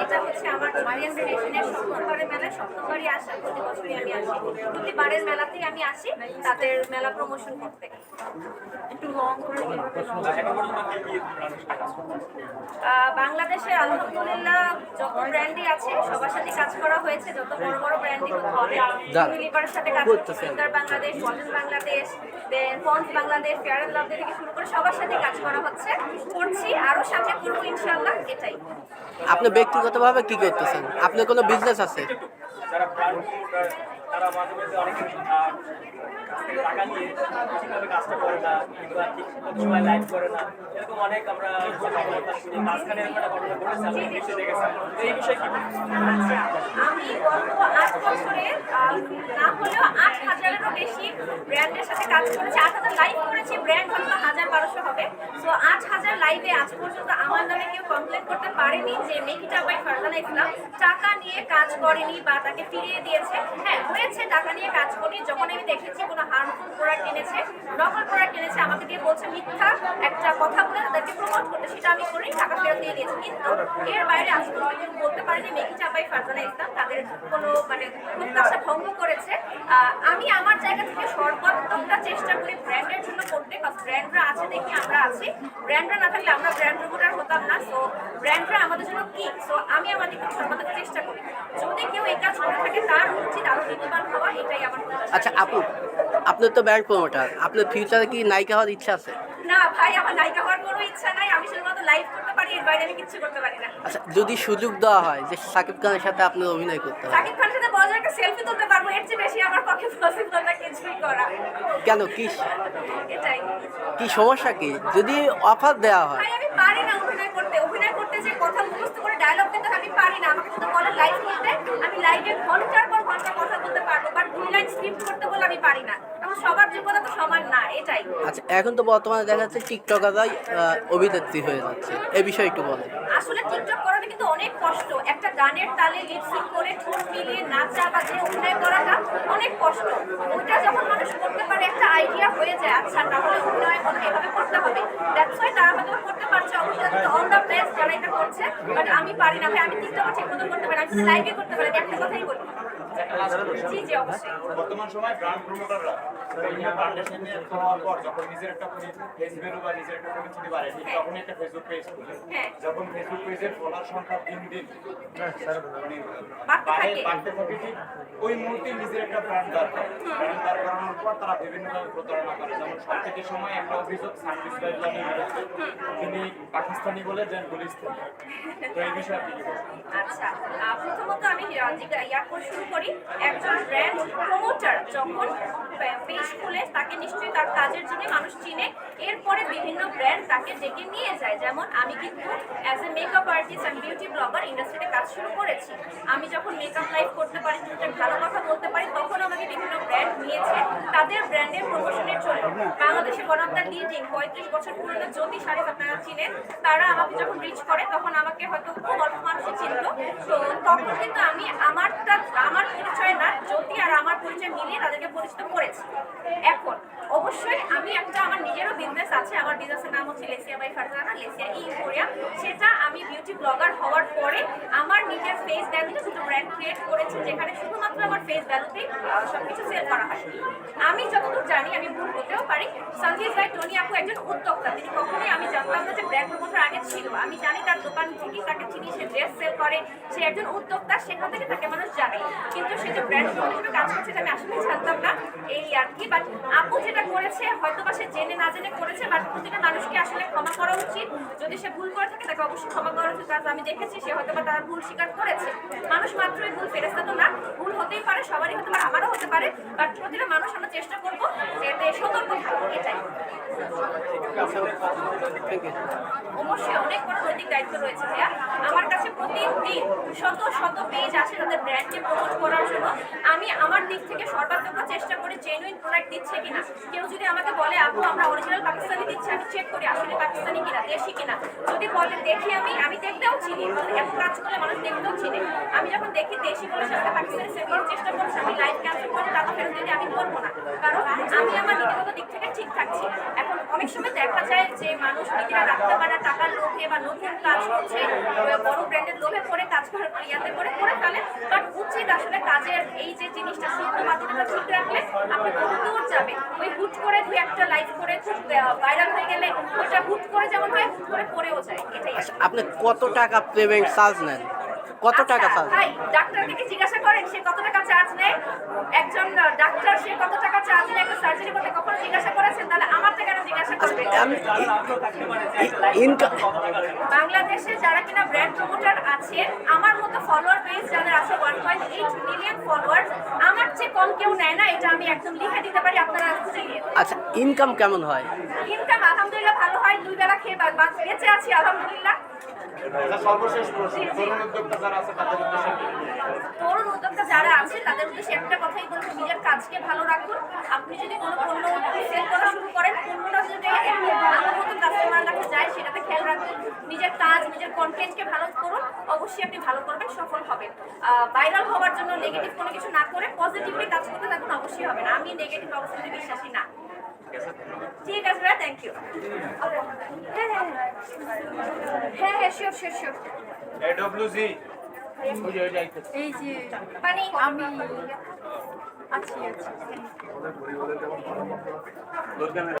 এটা হচ্ছে আমার মারিয়ান রিলেশনের সপ্তমবারের মেলায় সপ্তমবারই আসা প্রতি বছরই আমি আসি। প্রতিবারের মেলাতেই আমি আসি তাদের মেলা প্রমোশন করতে। একটু লং করে বাংলাদেশে আলহামদুলিল্লাহ ব্র্যান্ডই আছে সবার সাথে কাজ করা হয়েছে যত বড় বড় ব্র্যান্ডই বলে যাক। লিভারের সাথে কাজ করছে সুন্দর Bangladesh Walton Bangladesh then Pond's Bangladesh fair and lovely থেকে শুরু করে সবার সাথে কাজ করা হচ্ছে করছি আরও সামনে করব ইনশাআল্লাহ এটাই। আপনি ব্যক্তিগতভাবে কি করতেছেন? আপনার কোনো বিজনেস আছে? তো আচ্ছা আট বছরে না ব্র্যান্ডের সাথে কাজ করেছি। আট হাজার লাইভ করেছি, ব্র্যান্ড হয়তো হাজার বারোশো হবে। সো আট হাজার লাইভে আজ পর্যন্ত আমার নামে কেউ কমপ্লেন করতে পারেনি যে মেকিটা বাই ফারজানা ইসলাম টাকা নিয়ে কাজ করেনি বা তাকে ফিরিয়ে দিয়েছে। হ্যাঁ হয়েছে টাকা নিয়ে কাজ করি যখন আমি দেখেছি কোনো হার্মফুল এনেছে নকল প্রোডাক্ট এনেছে, আমাকে দিয়ে বলছে মিথ্যা একটা কথা বলে তাদেরকে প্রমোট করতে, সেটা আমি করি টাকা ফেরত দিয়ে দিয়েছি। কিন্তু এর বাইরে আজ পর্যন্ত বলতে পারেনি, মেকি চাপাই, ফারজানা ইসলাম, তাদের কোনো মানে প্রত্যাশা ভঙ্গ করেছে। আমি আমার জায়গা থেকে সর্বাত্মকটা চেষ্টা করি ব্র্যান্ডের জন্য করতে কারণ ব্র্যান্ডরা আছে দেখি, আমরা আছি। ব্র্যান্ডরা না থাকলে আমরা ব্র্যান্ড প্রমোটার হতাম না সো ব্র্যান্ডরা আমাদের জন্য কি? সো আমি আমার দিকে সর্বাত্মক চেষ্টা করি। যদি কেউ এই কাজ করে থাকে, তার উচিত আরও নীতিবান হওয়া, এটাই আমার আচ্ছা আপু আপনার তো ব্র্যান্ড প্রমোটার আপনার ফিউচারে কি নায়িকা হওয়ার ইচ্ছা আছে? না ভাই আমার নায়িকা হওয়ার কোনো ইচ্ছা নাই আমি শুধুমাত্র লাইভ করতে পারি এর বাইরে আমি কিচ্ছু করতে পারি না। আচ্ছা যদি সুযোগ দেওয়া হয় যে সাকিব খানের সাথে আপনার অভিনয় করতে হবে। সাকিব খানের সাথে বড় একটা সেলফি তুলতে পারব এর চেয়ে বেশি আমার পক্ষে পসিবল না কিছুই করা। কেন কি এটাই। কি সমস্যা কি? যদি অফার দেওয়া হয়। ভাই আমি পারি না অভিনয় করতে অভিনয় করতে যে কথা মুখস্থ করে ডায়লগ দিতে আমি পারি না। আমাকে যদি বলে লাইভ করতে। আমি লাইভে ঘণ্টার পর ঘণ্টা কথা বলতে পারব বাট দুই লাইন স্ক্রিপ্ট করতে বলে আমি পারি না। কারণ সবার যোগ্যতা তো সমান না এটাই। আচ্ছা এখন তো বর্তমানে দেখা যাচ্ছে টিকটকাররাই অভিনেত্রী হয়ে যাচ্ছে। এ বিষয়ে একটু বলেন। আসলে টিকটক করাটা কিন্তু অনেক কষ্ট। একটা গানের তালে লিপসিং করে ঠোঁট মিলিয়ে নাচা বা যে অভিনয় করাটা অনেক কষ্ট। ওইটা যখন মানুষ করতে পারে একটা আইডিয়া হয়ে যায় আচ্ছা তাহলে অভিনয় করতে এভাবে করতে হবে। দ্যাটস ওয়াই তারা হয়তো পারছে অভিনয় অন দ্য প্লেস করছে বাট আমি পারি না। ভাই, আমি টিকটক ঠিক মতো করতে পারি আমি আমি লাইভে করতে পারি একটা কথাই বলি। অবশ্যই বর্তমান সময় ব্র্যান্ড প্রমোটাররা বিভিন্ন সাথে খাওয়ার পর যখন নিজের একটা ফেস ভ্যালু বা নিজের একটা পরিচিতি বাড়ে ঠিক তখনই একটা ফেসবুক পেজ খুলে হ্যাঁ। যখন ফেসবুক পেজের ফলোয়ার সংখ্যা দিন দিন মানে বাড়ে বাড়তে থাকে ঠিক ওই মুহূর্তে নিজের একটা ব্র্যান্ড দাঁড় করে ব্র্যান্ড দাঁড় করানোর পর তারা বিভিন্নভাবে প্রতারণা করে। যেমন সব থেকে সময় একটা অভিযোগ সার্ভিস বিরুদ্ধে তিনি পাকিস্তানি বলে দেন গুলিস্তানি তো এই বিষয়ে আপনি কি বলবেন? আচ্ছা প্রথমত আমি ইয়া শুরু করি। একজন ব্র্যান্ড প্রমোটার যখন পেজ খুলে তাকে নিশ্চয়ই তার কাজের জন্য মানুষ চিনে। এরপরে বিভিন্ন ব্র্যান্ড তাকে ডেকে নিয়ে যায়। যেমন আমি কিন্তু as a makeup artist and beauty blogger ইন্ডাস্ট্রিতে কাজ শুরু করেছি। আমি যখন মেকআপ লাইভ করতে পারি দুটো ভালো কথা বলতে পারি, তখন আমাকে বিভিন্ন ব্র্যান্ড নিয়েছে। তাদের ব্র্যান্ডের প্রমোশনের জন্য। বাংলাদেশে ওয়ান অফ দ্য লিডিং পঁয়ত্রিশ বছর পুরনো জ্যোতি শাড়িজ আপনারা চিনেন। তারা আমাকে যখন রিচ করে, তখন আমাকে হয়তো খুব অল্প মানুষই চিনল তো তখন কিন্তু আমি আমারটা, আমার পরিচয় না জ্যোতি আর আমার পরিচয় মিলিয়ে তাদেরকে পরিচিত করেছি। এখন, অবশ্যই আমি একটা আমার নিজেরও বিজনেস আছে। আমার বিজনেসের নাম হচ্ছে লেসিয়া বাই ফারজানা, লেসিয়া ই ইউফোরিয়া সেটা আমি বিউটি ব্লগার হওয়ার পরে আমার নিজের ফেস ভ্যালুতে দুটো ব্র্যান্ড ক্রিয়েট করেছি, যেখানে শুধুমাত্র আমার ফেস ভ্যালুতেই সবকিছু সেল করা হয়। আমি যতদূর জানি, আমি ভুল হতেও পারি সঞ্জিত ভাই, টনি আপু একজন উদ্যোক্তা। তিনি কখনোই আমি জানতাম না যে ব্র্যান্ড প্রমোটার আগে ছিল আমি জানি তার দোকান থেকেই তাকে চিনি, সে ড্রেস সেল করে, সে একজন উদ্যোক্তা সেখান থেকে তাকে মানুষ জানে। কিন্তু সে যে ব্র্যান্ড হিসেবে কাজ করছে আমি আসলে জানতাম না এই আর কি। বাট আপু যেটা করেছে হয়তো বা সে জেনে না জেনে করেছে বাট প্রতিটা মানুষকে আসলে ক্ষমা করা উচিত, যদি সে ভুল করে থাকে, তাকে অবশ্যই ক্ষমা করা উচিত। কারণ আমি দেখেছি, সে হয়তো বা তার ভুল স্বীকার করেছে। মানুষ মাত্রই ভুল ফেরেস্তা তো না। ভুল হতেই পারে, সবারই হতে পারে, আমারও হতে পারে। বাট প্রতিটা মানুষ আমরা চেষ্টা করব যাতে সতর্ক থাকব এটাই। অবশ্যই অনেক বড় নৈতিক দায়িত্ব রয়েছে ভাইয়া। আমার কাছে প্রতিদিন শত শত পেজ আসে তাদের ব্র্যান্ডকে প্রমোট করার জন্য। আমি আমার দিক থেকে সর্বাত্মক চেষ্টা করি জেনুইন প্রোডাক্ট দিচ্ছে কিনা। কেউ যদি আমাকে বলে, আপু, আমরা অরিজিনাল পাকিস্তানি দিচ্ছি, আমি চেক করি আসলে পাকিস্তানি কিনা, দেশি কিনা। যদি বলে, দেখি আমি আমি দেখতেও চিনি। এত কাজ করলে মানুষ দেখতেও চিনি। আমি যখন দেখি দেশি বলে সাথে পাকিস্তানি সেভ করার চেষ্টা করছি, আমি লাইভ ক্যান্সেল করে টাকা ফেরত দিতে আমি করব না। কারণ আমি আমার নীতিগত দিক থেকে ঠিক থাকছি। এখন অনেক সময় দেখা যায় যে মানুষ নিজেরা রাখতে পারে টাকার লোভে বা নতুন কাজ করছে বড় ব্র্যান্ডের লোভে পরে কাজ করার ইয়াতে করে করে ফেলে। বাট উচিত আসলে কাজের এই যে জিনিসটা শুকনো মাধ্যমটা ঠিক রাখলে আপনি বহু দূর যাবে। ওই হুট করে দুই একটা লাইভ করে খুব ভাইরাল হয়ে গেলে ওইটা হুট করে যেমন হয় হুট করে পড়েও যায়। এটাই আপনি কত টাকা পেমেন্ট চার্জ নেন? কত টাকা আচ্ছা, চার্জ ভাই ডাক্তারকে কি জিজ্ঞাসা করেন সে কত টাকা চার্জ নেয়? একজন ডাক্তার সে কত টাকা চার্জ নেয়? একটা সার্জারি করতে ইনকাম? বাংলাদেশে যারা কিনা ব্র্যান্ড প্রমোটার আছে আমার মতো ফলোয়ার বেস যাদের আছে one point eight million follower আমার চেয়ে কম কেউ নেয় না এটা আমি একদম লিখে দিতে পারি আপনারা আচ্ছা ইনকাম কেমন হয়? ইনকাম আলহামদুলিল্লাহ ভালো হয় দুই বেলা খেয়ে বেঁচে আছি আলহামদুলিল্লাহ। আচ্ছা, সর্বশেষ প্রশ্ন তরুণ উদ্যোক্তা যারা আছে তাদের উদ্দেশ্যে কি? তরুণ উদ্যোক্তা যারা আছে তাদের উদ্দেশ্যে একটা কথাই বলব নিজের কাজকে ভালো রাখুন। আপনি যদি কোনো পণ্য সেল করা শুরু করেন পণ্যটা যদি আমার মতো কাস্টমার কাছে যায় সেটাতে খেয়াল রাখুন। নিজের কাজ নিজের কন্টেন্টকে ভালো করুন অবশ্যই আপনি ভালো করবেন সফল হবেন। ভাইরাল হওয়ার জন্য নেগেটিভ কোনো কিছু না করে পজিটিভলি কাজ করতে থাকুন অবশ্যই হবে না। আমি নেগেটিভ অবস্থাতে বিশ্বাসী না। ঠিক আছে ভাইয়া থ্যাংক ইউ হ্যাঁ হ্যাঁ হ্যাঁ হ্যাঁ শিওর শিওর শিওর AWG এই যে মানে আমি আছি আছি।